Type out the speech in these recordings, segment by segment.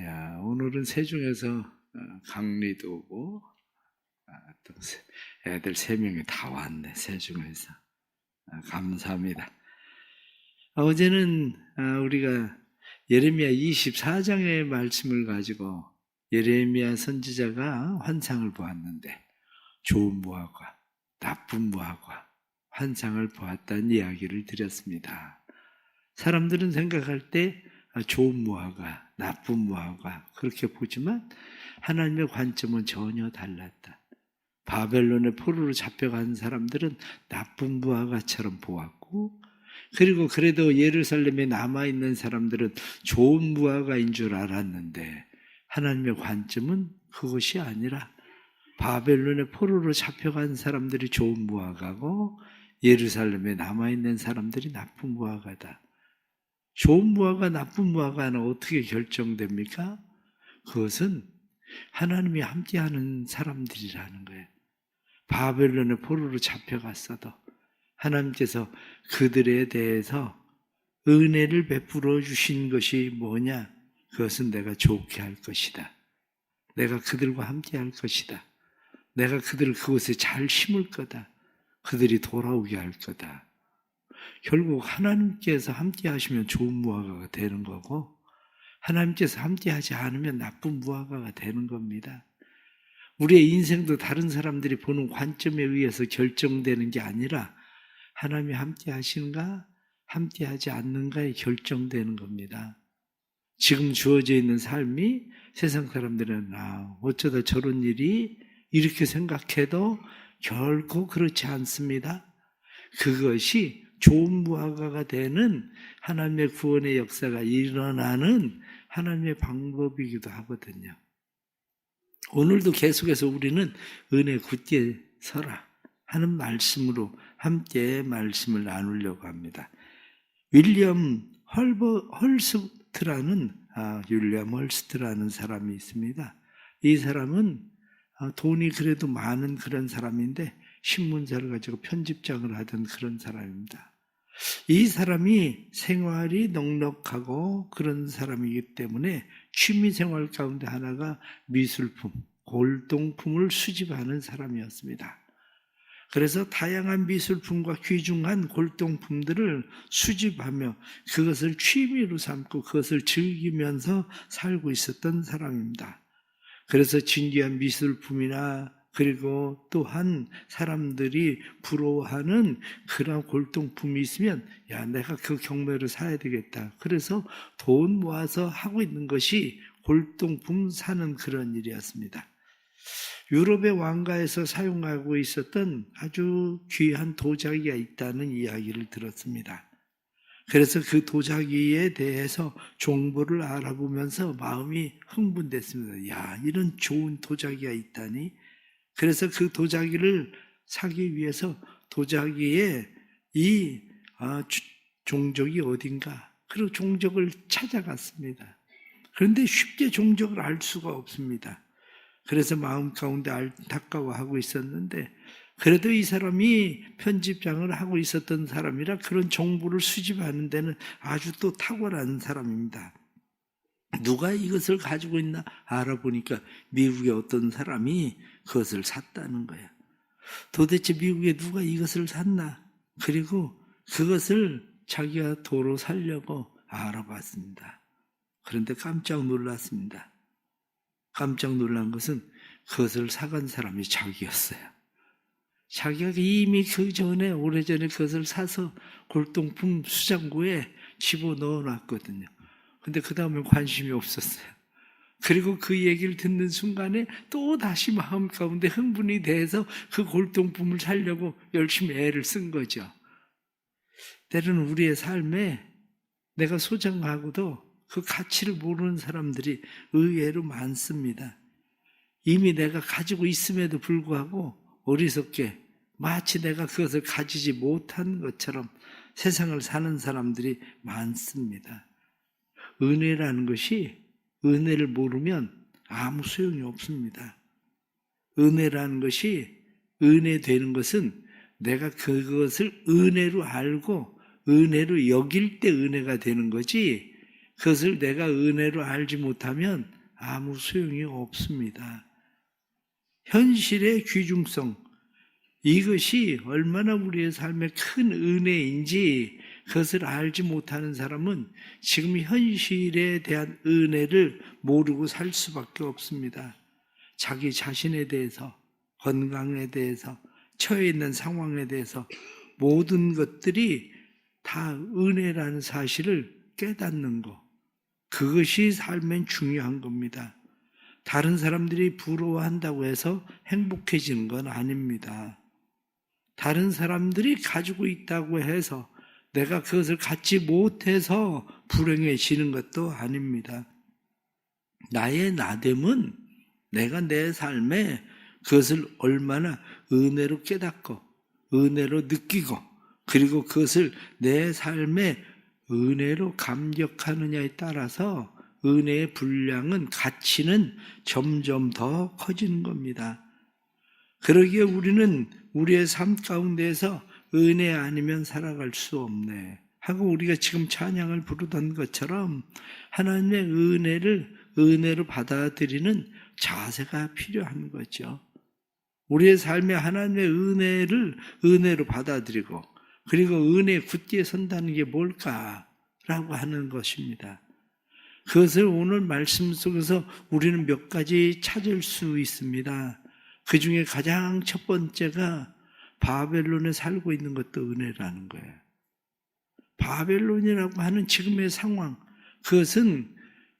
야, 오늘은 세중에서 어, 강리도 오고 아, 또 세- 애들 세 명이 다 왔네 세중에서 아, 감사합니다. 어제는 아, 우리가 예레미야 24장의 말씀을 가지고 예레미야 선지자가 환상을 보았는데 좋은 무화과, 나쁜 무화과, 환상을 보았다는 이야기를 드렸습니다. 사람들은 생각할 때 아, 좋은 무화과, 나쁜 무화과 그렇게 보지만 하나님의 관점은 전혀 달랐다. 바벨론의 포로로 잡혀간 사람들은 나쁜 무화과처럼 보았고 그리고 그래도 예루살렘에 남아 있는 사람들은 좋은 무화과인 줄 알았는데 하나님의 관점은 그것이 아니라 바벨론의 포로로 잡혀간 사람들이 좋은 무화과고 예루살렘에 남아 있는 사람들이 나쁜 무화과다. 좋은 무화과 나쁜 무화과는 어떻게 결정됩니까? 그것은 하나님이 함께하는 사람들이라는 거예요. 바벨론의 포로로 잡혀갔어도 하나님께서 그들에 대해서 은혜를 베풀어 주신 것이 뭐냐? 그것은 내가 좋게 할 것이다. 내가 그들과 함께 할 것이다. 내가 그들을 그곳에 잘 심을 거다. 그들이 돌아오게 할 거다. 결국 하나님께서 함께 하시면 좋은 무화과가 되는 거고 하나님께서 함께 하지 않으면 나쁜 무화과가 되는 겁니다. 우리의 인생도 다른 사람들이 보는 관점에 의해서 결정되는 게 아니라 하나님이 함께 하시는가 함께 하지 않는가에 결정되는 겁니다. 지금 주어져 있는 삶이 세상 사람들은 아, 어쩌다 저런 일이 이렇게 생각해도 결코 그렇지 않습니다. 그것이 좋은 무화과가 되는 하나님의 구원의 역사가 일어나는 하나님의 방법이기도 하거든요. 오늘도 계속해서 우리는 은혜 굳게 서라 하는 말씀으로 함께 말씀을 나누려고 합니다. 윌리엄 헐버, 헐스트라는 아, 윌리엄 헐스트라는 사람이 있습니다. 이 사람은 아, 돈이 그래도 많은 그런 사람인데 신문사를 가지고 편집장을 하던 그런 사람입니다. 이 사람이 생활이 넉넉하고 그런 사람이기 때문에 취미 생활 가운데 하나가 미술품, 골동품을 수집하는 사람이었습니다. 그래서 다양한 미술품과 귀중한 골동품들을 수집하며 그것을 취미로 삼고 그것을 즐기면서 살고 있었던 사람입니다. 그래서 진귀한 미술품이나 그리고 또한 사람들이 부러워하는 그런 골동품이 있으면 야 내가 그 경매를 사야 되겠다. 그래서 돈 모아서 하고 있는 것이 골동품 사는 그런 일이었습니다. 유럽의 왕가에서 사용하고 있었던 아주 귀한 도자기가 있다는 이야기를 들었습니다. 그래서 그 도자기에 대해서 정보를 알아보면서 마음이 흥분됐습니다. 야, 이런 좋은 도자기가 있다니. 그래서 그 도자기를 사기 위해서 도자기에 이 아, 주- 종족이 어딘가 그리고 종족을 찾아갔습니다. 그런데 쉽게 종족을 알 수가 없습니다. 그래서 마음 가운데 안타까워하고 있었는데 그래도 이 사람이 편집장을 하고 있었던 사람이라 그런 정보를 수집하는 데는 아주 또 탁월한 사람입니다. 누가 이것을 가지고 있나 알아보니까 미국의 어떤 사람이 그것을 샀다는 거야. 도대체 미국에 누가 이것을 샀나? 그리고 그것을 자기가 도로 살려고 알아봤습니다. 그런데 깜짝 놀랐습니다. 깜짝 놀란 것은 그것을 사간 사람이 자기였어요. 자기가 이미 그 전에 오래전에 그것을 사서 골동품 수장고에 집어 넣어 놨거든요. 근데 그 다음에 관심이 없었어요. 그리고 그 얘기를 듣는 순간에 또 다시 마음 가운데 흥분이 돼서 그 골동품을 살려고 열심히 애를 쓴 거죠. 때로는 우리의 삶에 내가 소장하고도 그 가치를 모르는 사람들이 의외로 많습니다. 이미 내가 가지고 있음에도 불구하고 어리석게 마치 내가 그것을 가지지 못한 것처럼 세상을 사는 사람들이 많습니다. 은혜라는 것이 은혜를 모르면 아무 소용이 없습니다. 은혜라는 것이 은혜 되는 것은 내가 그것을 은혜로 알고 은혜로 여길 때 은혜가 되는 거지 그것을 내가 은혜로 알지 못하면 아무 소용이 없습니다. 현실의 귀중성, 이것이 얼마나 우리의 삶에 큰 은혜인지 그것을 알지 못하는 사람은 지금 현실에 대한 은혜를 모르고 살 수밖에 없습니다. 자기 자신에 대해서, 건강에 대해서, 처해 있는 상황에 대해서 모든 것들이 다 은혜라는 사실을 깨닫는 것. 그것이 삶엔 중요한 겁니다. 다른 사람들이 부러워한다고 해서 행복해지는 건 아닙니다. 다른 사람들이 가지고 있다고 해서 내가 그것을 갖지 못해서 불행해지는 것도 아닙니다. 나의 나됨은 내가 내 삶에 그것을 얼마나 은혜로 깨닫고 은혜로 느끼고 그리고 그것을 내 삶에 은혜로 감격하느냐에 따라서 은혜의 분량은 가치는 점점 더 커지는 겁니다. 그러기에 우리는 우리의 삶 가운데에서 은혜 아니면 살아갈 수 없네. 하고 우리가 지금 찬양을 부르던 것처럼 하나님의 은혜를 은혜로 받아들이는 자세가 필요한 거죠. 우리의 삶에 하나님의 은혜를 은혜로 받아들이고 그리고 은혜 굳게 선다는 게 뭘까라고 하는 것입니다. 그것을 오늘 말씀 속에서 우리는 몇 가지 찾을 수 있습니다. 그 중에 가장 첫 번째가 바벨론에 살고 있는 것도 은혜라는 거예요. 바벨론이라고 하는 지금의 상황, 그것은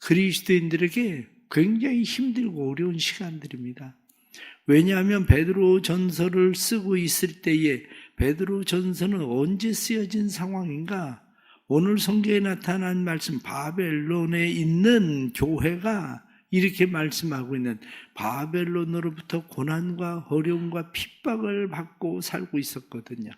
그리스도인들에게 굉장히 힘들고 어려운 시간들입니다. 왜냐하면 베드로 전서를 쓰고 있을 때에 베드로 전서는 언제 쓰여진 상황인가? 오늘 성경에 나타난 말씀 바벨론에 있는 교회가 이렇게 말씀하고 있는 바벨론으로부터 고난과 어려움과 핍박을 받고 살고 있었거든요.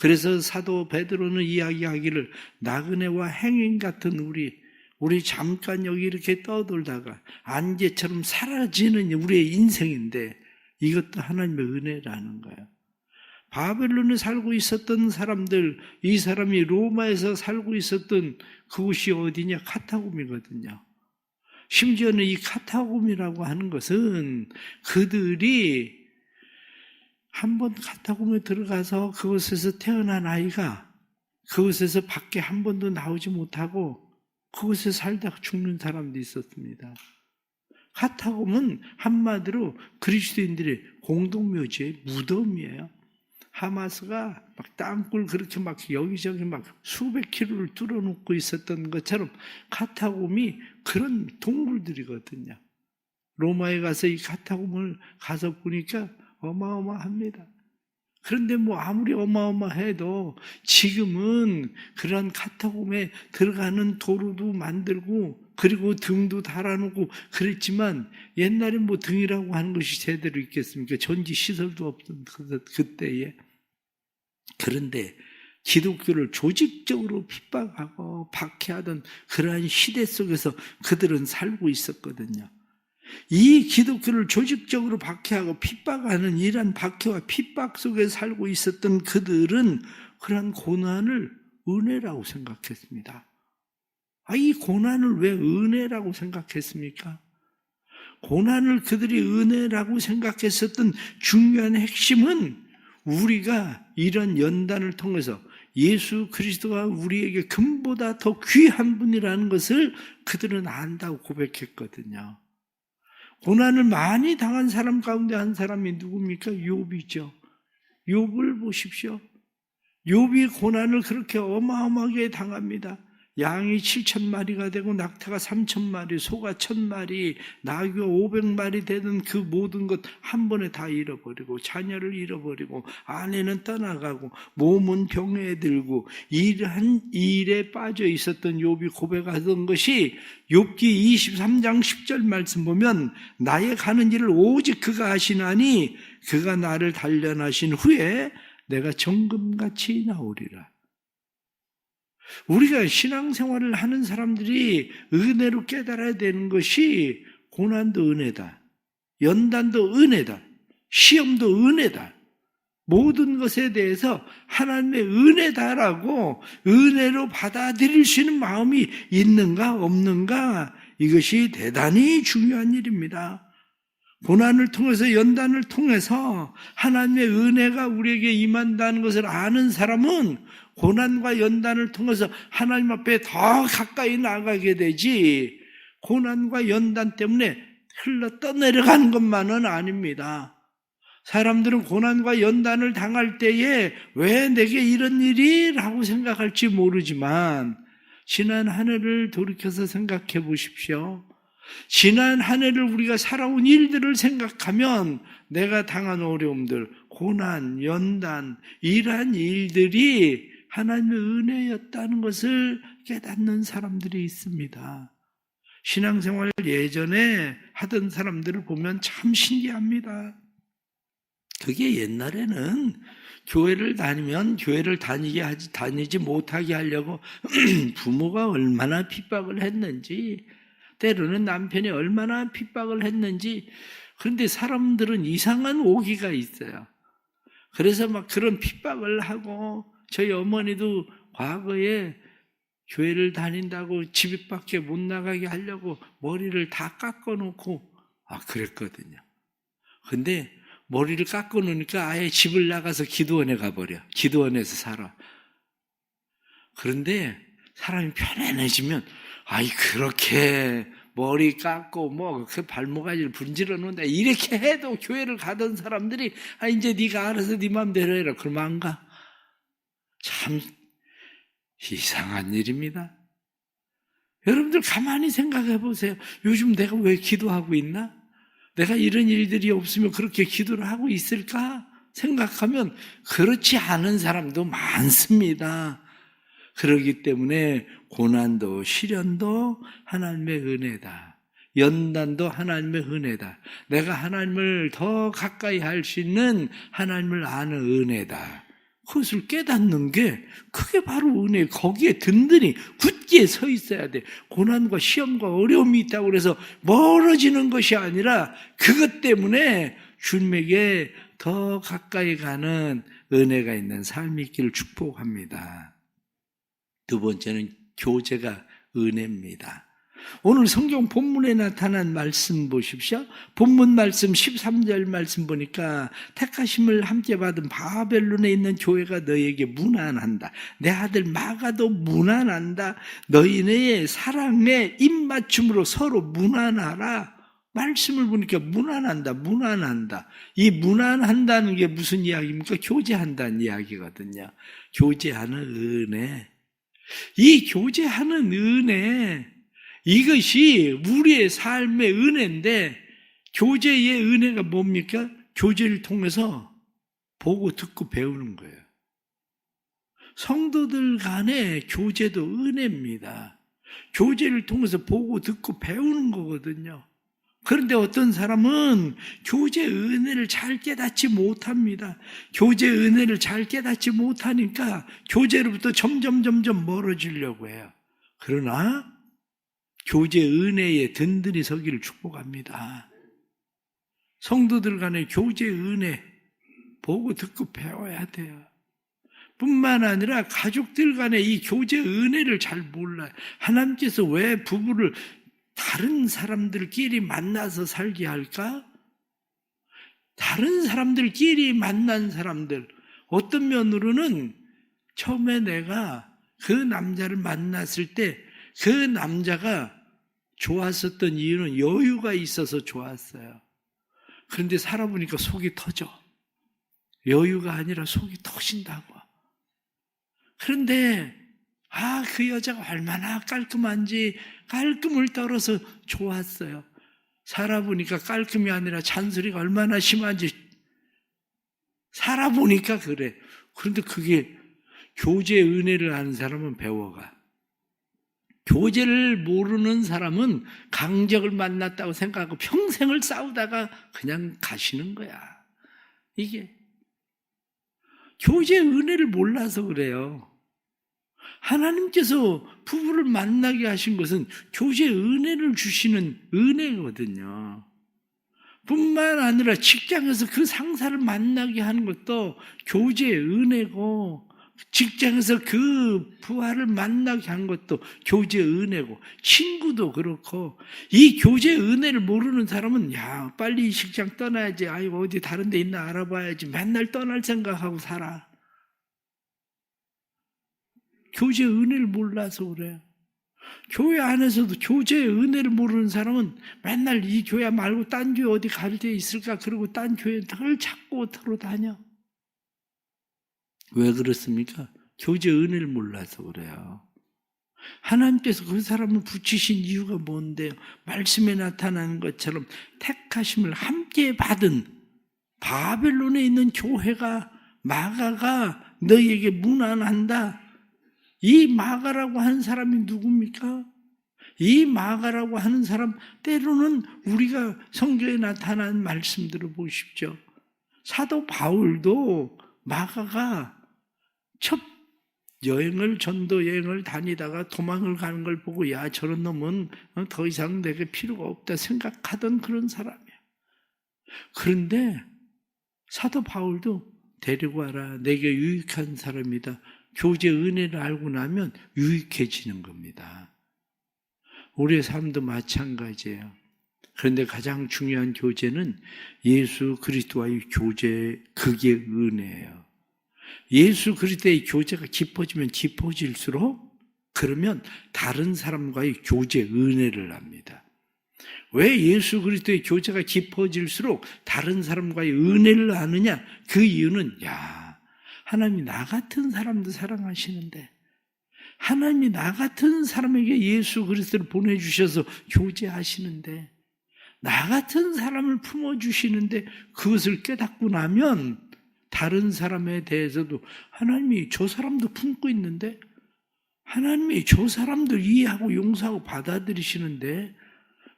그래서 사도 베드로는 이야기하기를 나그네와 행인 같은 우리 우리 잠깐 여기 이렇게 떠돌다가 안개처럼 사라지는 우리의 인생인데 이것도 하나님의 은혜라는 거예요. 바벨론에 살고 있었던 사람들, 이 사람이 로마에서 살고 있었던 그곳이 어디냐? 카타곰이거든요. 심지어는 이 카타곰이라고 하는 것은 그들이 한번 카타곰에 들어가서 그곳에서 태어난 아이가 그곳에서 밖에 한 번도 나오지 못하고 그곳에 살다가 죽는 사람도 있었습니다. 카타곰은 한마디로 그리스도인들의 공동묘지의 무덤이에요. 하마스가 막 땅굴 그렇게 막 여기저기 막 수백 킬로를 뚫어놓고 있었던 것처럼 카타곰이 그런 동굴들이거든요. 로마에 가서 이 카타곰을 가서 보니까 어마어마합니다. 그런데 뭐 아무리 어마어마해도 지금은 그런 카타곰에 들어가는 도로도 만들고 그리고 등도 달아놓고 그랬지만 옛날에 뭐 등이라고 하는 것이 제대로 있겠습니까? 전지 시설도 없던 그- 그때에. 그런데 기독교를 조직적으로 핍박하고 박해하던 그러한 시대 속에서 그들은 살고 있었거든요. 이 기독교를 조직적으로 박해하고 핍박하는 이러한 박해와 핍박 속에 살고 있었던 그들은 그러한 고난을 은혜라고 생각했습니다. 아, 이 고난을 왜 은혜라고 생각했습니까? 고난을 그들이 은혜라고 생각했었던 중요한 핵심은 우리가 이런 연단을 통해서 예수 그리스도가 우리에게 금보다 더 귀한 분이라는 것을 그들은 안다고 고백했거든요. 고난을 많이 당한 사람 가운데 한 사람이 누굽니까? 욥이죠. 욥을 보십시오. 욥이 고난을 그렇게 어마어마하게 당합니다. 양이 7천 마리가 되고 낙타가 3천 마리, 소가 1천 마리, 나귀가 500마리 되는 그 모든 것 한 번에 다 잃어버리고 자녀를 잃어버리고 아내는 떠나가고 몸은 병에 들고 일한 일에 빠져 있었던 욥이 고백하던 것이 욥기 23장 10절 말씀 보면 나의 가는 일을 오직 그가 하시나니 그가 나를 단련하신 후에 내가 정금같이 나오리라. 우리가 신앙생활을 하는 사람들이 은혜로 깨달아야 되는 것이 고난도 은혜다. 연단도 은혜다. 시험도 은혜다. 모든 것에 대해서 하나님의 은혜다라고 은혜로 받아들일 수 있는 마음이 있는가 없는가 이것이 대단히 중요한 일입니다. 고난을 통해서 연단을 통해서 하나님의 은혜가 우리에게 임한다는 것을 아는 사람은 고난과 연단을 통해서 하나님 앞에 더 가까이 나가게 되지 고난과 연단 때문에 흘러 떠내려가는 것만은 아닙니다. 사람들은 고난과 연단을 당할 때에 왜 내게 이런 일이? 라고 생각할지 모르지만 지난 한 해를 돌이켜서 생각해 보십시오. 지난 한 해를 우리가 살아온 일들을 생각하면 내가 당한 어려움들, 고난, 연단, 이러한 일들이 하나님의 은혜였다는 것을 깨닫는 사람들이 있습니다. 신앙생활 예전에 하던 사람들을 보면 참 신기합니다. 그게 옛날에는 교회를 다니면 교회를 다니게 하지 다니지 못하게 하려고 부모가 얼마나 핍박을 했는지 때로는 남편이 얼마나 핍박을 했는지 그런데 사람들은 이상한 오기가 있어요. 그래서 막 그런 핍박을 하고 저희 어머니도 과거에 교회를 다닌다고 집 밖에 못 나가게 하려고 머리를 다 깎아 놓고 아 그랬거든요. 근데 머리를 깎아 놓으니까 아예 집을 나가서 기도원에 가버려. 기도원에서 살아. 그런데 사람이 편안해지면 아이 그렇게 머리 깎고 뭐 그 발목아지를 분질러 놓는다 이렇게 해도 교회를 가던 사람들이 아 이제 네가 알아서 네 마음대로 해라 그러면 안 가. 참 이상한 일입니다. 여러분들 가만히 생각해 보세요. 요즘 내가 왜 기도하고 있나? 내가 이런 일들이 없으면 그렇게 기도를 하고 있을까? 생각하면 그렇지 않은 사람도 많습니다. 그러기 때문에 고난도 시련도 하나님의 은혜다. 연단도 하나님의 은혜다. 내가 하나님을 더 가까이 할 수 있는 하나님을 아는 은혜다. 그것을 깨닫는 게 그게 바로 은혜. 거기에 든든히 굳게 서 있어야 돼. 고난과 시험과 어려움이 있다고 그래서 멀어지는 것이 아니라 그것 때문에 주님에게 더 가까이 가는 은혜가 있는 삶이 있기를 축복합니다. 두 번째는 교제가 은혜입니다. 오늘 성경 본문에 나타난 말씀 보십시오. 본문 말씀 13절 말씀 보니까 택하심을 함께 받은 바벨론에 있는 교회가 너에게 무난한다. 내 아들 마가도 무난한다. 너희의 사랑의 입맞춤으로 서로 무난하라. 말씀을 보니까 무난한다, 무난한다. 이 무난한다는 게 무슨 이야기입니까? 교제한다는 이야기거든요. 교제하는 은혜. 이 교제하는 은혜, 이것이 우리의 삶의 은혜인데, 교제의 은혜가 뭡니까? 교제를 통해서 보고 듣고 배우는 거예요. 성도들 간의 교제도 은혜입니다. 교제를 통해서 보고 듣고 배우는 거거든요. 그런데 어떤 사람은 교제 은혜를 잘 깨닫지 못합니다. 교제 은혜를 잘 깨닫지 못하니까 교제로부터 점점 점점 멀어지려고 해요. 그러나 교제 은혜에 든든히 서기를 축복합니다. 성도들 간의 교제 은혜 보고 듣고 배워야 돼요. 뿐만 아니라 가족들 간의 이 교제 은혜를 잘 몰라요. 하나님께서 왜 부부를 다른 사람들끼리 만나서 살게 할까? 다른 사람들끼리 만난 사람들, 어떤 면으로는 처음에 내가 그 남자를 만났을 때 그 남자가 좋았었던 이유는 여유가 있어서 좋았어요. 그런데 살아보니까 속이 터져. 여유가 아니라 속이 터진다고. 그런데 아, 그 여자가 얼마나 깔끔한지 깔끔을 떨어서 좋았어요. 살아보니까 깔끔이 아니라 잔소리가 얼마나 심한지 살아보니까 그래. 그런데 그게 교제 은혜를 아는 사람은 배워가. 교제를 모르는 사람은 강적을 만났다고 생각하고 평생을 싸우다가 그냥 가시는 거야. 이게 교제 은혜를 몰라서 그래요. 하나님께서 부부를 만나게 하신 것은 교제 은혜를 주시는 은혜거든요. 뿐만 아니라 직장에서 그 상사를 만나게 하는 것도 교제의 은혜고 직장에서 그 부하를 만나게 한 것도 교제의 은혜고 친구도 그렇고 이 교제의 은혜를 모르는 사람은 야 빨리 이 직장 떠나야지. 아이고 어디 다른 데 있나 알아봐야지. 맨날 떠날 생각하고 살아 교제의 은혜를 몰라서 그래요 교회 안에서도 교제의 은혜를 모르는 사람은 맨날 이 교회 말고 딴 교회 어디 갈 데 있을까 그러고 딴 교회 늘 찾고 들어 다녀. 왜 그렇습니까? 교제의 은혜를 몰라서 그래요. 하나님께서 그 사람을 붙이신 이유가 뭔데요? 말씀에 나타나는 것처럼 택하심을 함께 받은 바벨론에 있는 교회가 마가가 너희에게 문안한다. 이 마가라고 하는 사람이 누굽니까? 이 마가라고 하는 사람 때로는 우리가 성경에 나타난 말씀들을 보십시오. 사도 바울도 마가가 첫 여행을 전도 여행을 다니다가 도망을 가는 걸 보고 야 저런 놈은 더 이상 내게 필요가 없다 생각하던 그런 사람이야. 그런데 사도 바울도 데리고 와라 내게 유익한 사람이다. 교제 은혜를 알고 나면 유익해지는 겁니다. 우리의 삶도 마찬가지예요. 그런데 가장 중요한 교제는 예수 그리스도와의 교제, 그게 은혜예요. 예수 그리스도의 교제가 깊어지면 깊어질수록 그러면 다른 사람과의 교제 은혜를 합니다. 왜 예수 그리스도의 교제가 깊어질수록 다른 사람과의 은혜를 하느냐? 그 이유는 야 하나님이 나 같은 사람도 사랑하시는데 하나님이 나 같은 사람에게 예수 그리스도를 보내주셔서 교제하시는데 나 같은 사람을 품어주시는데 그것을 깨닫고 나면 다른 사람에 대해서도 하나님이 저 사람도 품고 있는데 하나님이 저 사람들 이해하고 용서하고 받아들이시는데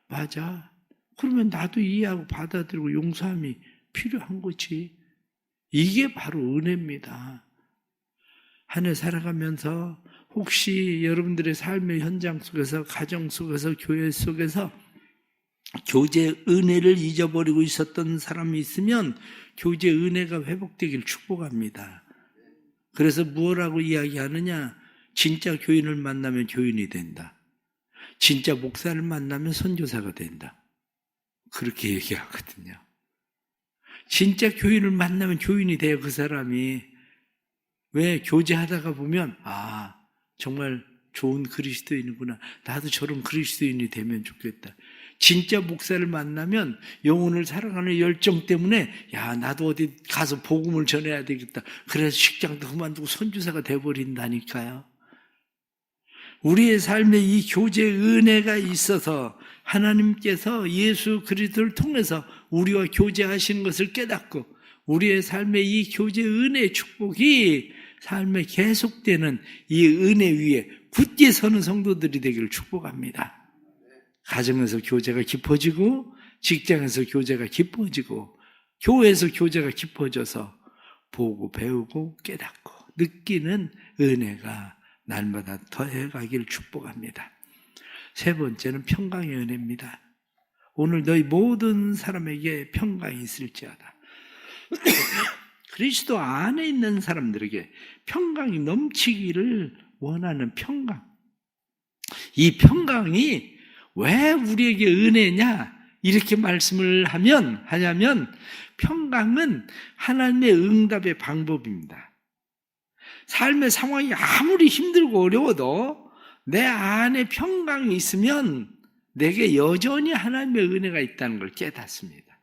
맞아. 그러면 나도 이해하고 받아들이고 용서함이 필요한 거지. 이게 바로 은혜입니다. 한 해 살아가면서 혹시 여러분들의 삶의 현장 속에서, 가정 속에서, 교회 속에서 교제 은혜를 잊어버리고 있었던 사람이 있으면 교제 은혜가 회복되길 축복합니다. 그래서 무엇라고 이야기하느냐? 진짜 교인을 만나면 교인이 된다. 진짜 목사를 만나면 선교사가 된다. 그렇게 얘기하거든요. 진짜 교인을 만나면 교인이 돼요, 그 사람이. 왜 교제하다가 보면, 아, 정말 좋은 그리스도인이구나. 나도 저런 그리스도인이 되면 좋겠다. 진짜 목사를 만나면 영혼을 사랑하는 열정 때문에 야 나도 어디 가서 복음을 전해야 되겠다. 그래서 식장도 그만두고 선주사가 돼버린다니까요. 우리의 삶에 이 교제 은혜가 있어서 하나님께서 예수 그리스도를 통해서 우리와 교제하시는 것을 깨닫고 우리의 삶에 이 교제 은혜의 축복이 삶에 계속되는 이 은혜 위에 굳게 서는 성도들이 되기를 축복합니다. 가정에서 교제가 깊어지고 직장에서 교제가 깊어지고 교회에서 교제가 깊어져서 보고 배우고 깨닫고 느끼는 은혜가 날마다 더해가기를 축복합니다. 세 번째는 평강의 은혜입니다. 오늘 너희 모든 사람에게 평강이 있을지어다. 그리스도 안에 있는 사람들에게 평강이 넘치기를 원하는 평강. 이 평강이 왜 우리에게 은혜냐? 이렇게 말씀을 하면, 하냐면, 평강은 하나님의 응답의 방법입니다. 삶의 상황이 아무리 힘들고 어려워도 내 안에 평강이 있으면 내게 여전히 하나님의 은혜가 있다는 걸 깨닫습니다.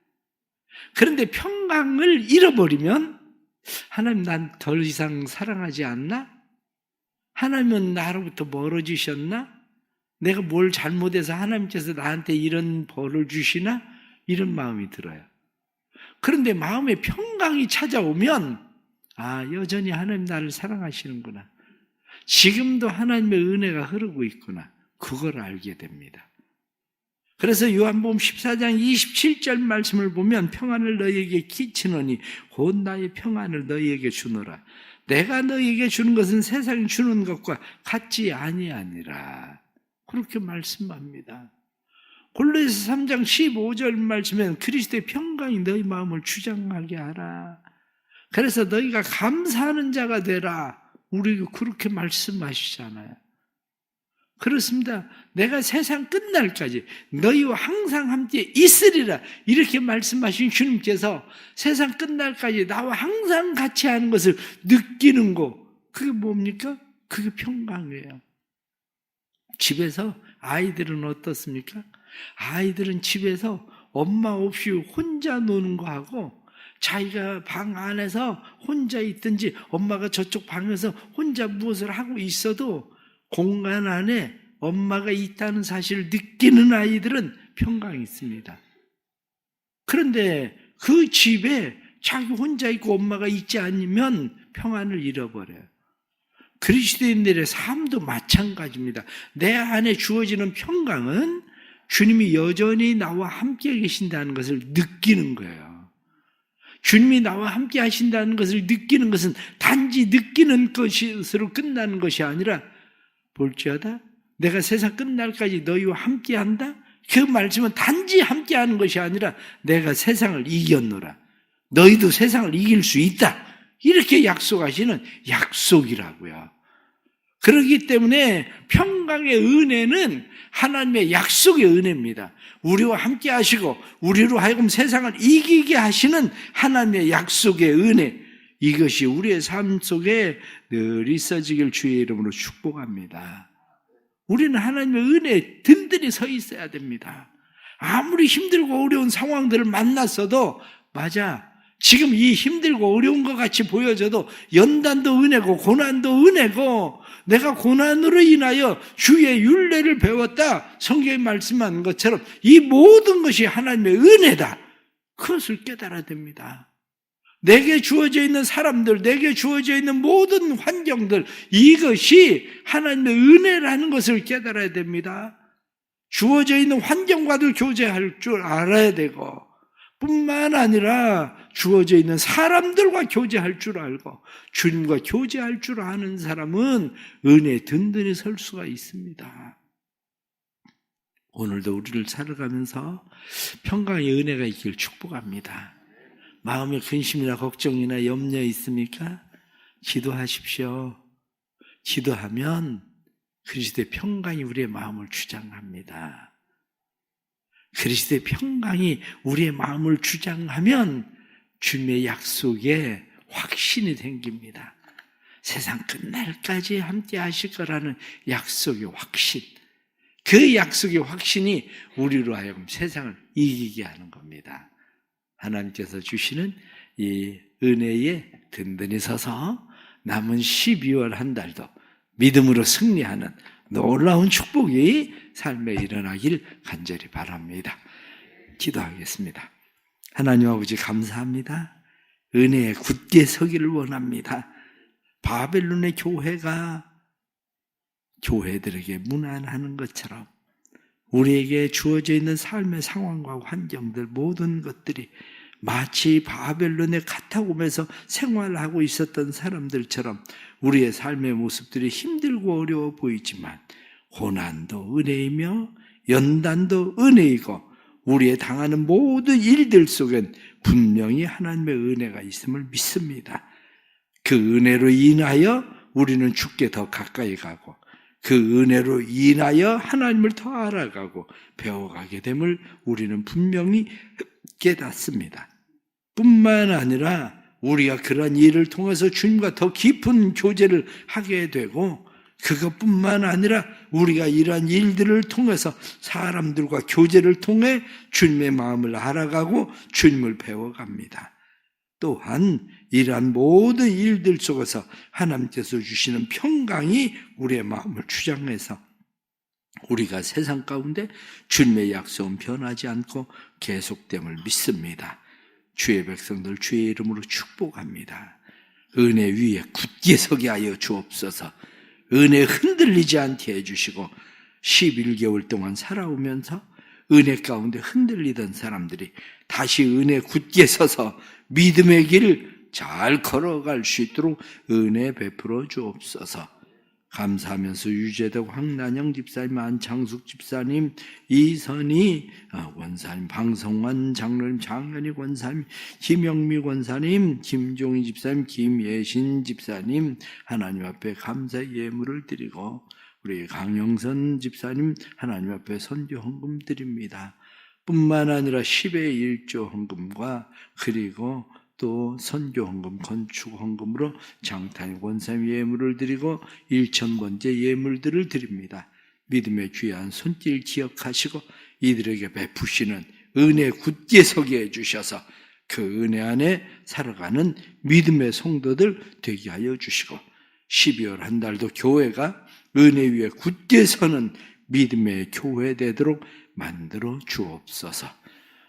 그런데 평강을 잃어버리면 하나님 난더 이상 사랑하지 않나? 하나님은 나로부터 멀어지셨나? 내가 뭘 잘못해서 하나님께서 나한테 이런 벌을 주시나? 이런 마음이 들어요. 그런데 마음에 평강이 찾아오면 아, 여전히 하나님 나를 사랑하시는구나. 지금도 하나님의 은혜가 흐르고 있구나. 그걸 알게 됩니다. 그래서 요한복음 14장 27절 말씀을 보면 평안을 너희에게 끼치노니 곧 나의 평안을 너희에게 주노라. 내가 너희에게 주는 것은 세상이 주는 것과 같지 아니하니라. 그렇게 말씀합니다. 골로새 3장 15절 말씀에는 그리스도의 평강이 너희 마음을 주장하게 하라. 그래서 너희가 감사하는 자가 되라. 우리 그렇게 말씀하시잖아요. 그렇습니다. 내가 세상 끝날까지 너희와 항상 함께 있으리라. 이렇게 말씀하신 주님께서 세상 끝날까지 나와 항상 같이 하는 것을 느끼는 거. 그게 뭡니까? 그게 평강이에요. 집에서 아이들은 어떻습니까? 아이들은 집에서 엄마 없이 혼자 노는 거 하고 자기가 방 안에서 혼자 있든지 엄마가 저쪽 방에서 혼자 무엇을 하고 있어도 공간 안에 엄마가 있다는 사실을 느끼는 아이들은 평강이 있습니다. 그런데 그 집에 자기 혼자 있고 엄마가 있지 않으면 평안을 잃어버려요. 그리스도인들의 삶도 마찬가지입니다. 내 안에 주어지는 평강은 주님이 여전히 나와 함께 계신다는 것을 느끼는 거예요. 주님이 나와 함께 하신다는 것을 느끼는 것은 단지 느끼는 것으로 끝나는 것이 아니라 볼지어다 내가 세상 끝날까지 너희와 함께 한다? 그 말씀은 단지 함께 하는 것이 아니라 내가 세상을 이겼노라. 너희도 세상을 이길 수 있다. 이렇게 약속하시는 약속이라고요. 그렇기 때문에 평강의 은혜는 하나님의 약속의 은혜입니다. 우리와 함께 하시고 우리로 하여금 세상을 이기게 하시는 하나님의 약속의 은혜. 이것이 우리의 삶 속에 늘 있어지길 주의 이름으로 축복합니다. 우리는 하나님의 은혜에 든든히 서 있어야 됩니다. 아무리 힘들고 어려운 상황들을 만났어도 맞아. 지금 이 힘들고 어려운 것 같이 보여져도 연단도 은혜고 고난도 은혜고 내가 고난으로 인하여 주의 윤례를 배웠다. 성경에 말씀한 것처럼 이 모든 것이 하나님의 은혜다. 그것을 깨달아야 됩니다. 내게 주어져 있는 사람들, 내게 주어져 있는 모든 환경들, 이것이 하나님의 은혜라는 것을 깨달아야 됩니다. 주어져 있는 환경과도 교제할 줄 알아야 되고, 뿐만 아니라 주어져 있는 사람들과 교제할 줄 알고, 주님과 교제할 줄 아는 사람은 은혜 든든히 설 수가 있습니다. 오늘도 우리를 살아가면서 평강의 은혜가 있길 축복합니다. 마음에 근심이나 걱정이나 염려 있습니까? 기도하십시오. 기도하면 그리스도의 평강이 우리의 마음을 주장합니다. 그리스도의 평강이 우리의 마음을 주장하면 주님의 약속에 확신이 생깁니다. 세상 끝날까지 함께 하실 거라는 약속의 확신. 그 약속의 확신이 우리로 하여금 세상을 이기게 하는 겁니다. 하나님께서 주시는 이 은혜에 든든히 서서 남은 12월 한 달도 믿음으로 승리하는 놀라운 축복이 삶에 일어나길 간절히 바랍니다. 기도하겠습니다. 하나님 아버지 감사합니다. 은혜에 굳게 서기를 원합니다. 바벨론의 교회가 교회들에게 무난하는 것처럼 우리에게 주어져 있는 삶의 상황과 환경들 모든 것들이 마치 바벨론의 카타콤에서 생활하고 있었던 사람들처럼 우리의 삶의 모습들이 힘들고 어려워 보이지만 고난도 은혜이며 연단도 은혜이고 우리의 당하는 모든 일들 속엔 분명히 하나님의 은혜가 있음을 믿습니다. 그 은혜로 인하여 우리는 죽게 더 가까이 가고 그 은혜로 인하여 하나님을 더 알아가고 배워가게 됨을 우리는 분명히 깨닫습니다. 뿐만 아니라 우리가 그런 일을 통해서 주님과 더 깊은 교제를 하게 되고 그것뿐만 아니라 우리가 이러한 일들을 통해서 사람들과 교제를 통해 주님의 마음을 알아가고 주님을 배워갑니다. 또한 이러한 모든 일들 속에서 하나님께서 주시는 평강이 우리의 마음을 주장해서 우리가 세상 가운데 주님의 약속은 변하지 않고 계속됨을 믿습니다. 주의 백성들 주의 이름으로 축복합니다. 은혜 위에 굳게 서게 하여 주옵소서. 은혜 흔들리지 않게 해주시고 11개월 동안 살아오면서 은혜 가운데 흔들리던 사람들이 다시 은혜 굳게 서서 믿음의 길을 잘 걸어갈 수 있도록 은혜 베풀어 주옵소서. 감사하면서 유재덕 황난영 집사님, 안창숙 집사님, 이선희 어, 권사님, 방성환 장로님, 장현희 권사님, 김영미 권사님, 김종희 집사님, 김예신 집사님 하나님 앞에 감사 예물을 드리고 우리 강영선 집사님 하나님 앞에 선교 헌금 드립니다. 뿐만 아니라 10의 1조 헌금과 그리고 또 선교 헌금, 건축 헌금으로 장탄 권사님 예물을 드리고 1천번째 예물들을 드립니다. 믿음의 귀한 손길 기억하시고 이들에게 베푸시는 은혜 굳게 서게 해 주셔서 그 은혜 안에 살아가는 믿음의 성도들 되게 하여 주시고 12월 한 달도 교회가 은혜 위에 굳게 서는 믿음의 교회 되도록 만들어 주옵소서.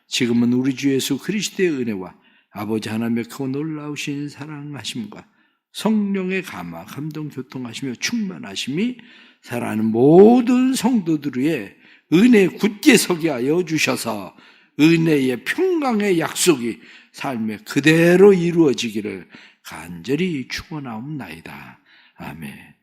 지금은 우리 주 예수 그리스도의 은혜와 아버지 하나님의 크고 놀라우신 사랑하심과 성령의 감화, 감동, 교통하시며 충만하심이 살아가는 모든 성도들 위에 은혜 굳게 서게 하여 주셔서 은혜의 평강의 약속이 삶에 그대로 이루어지기를 간절히 축원하옵나이다. 아멘.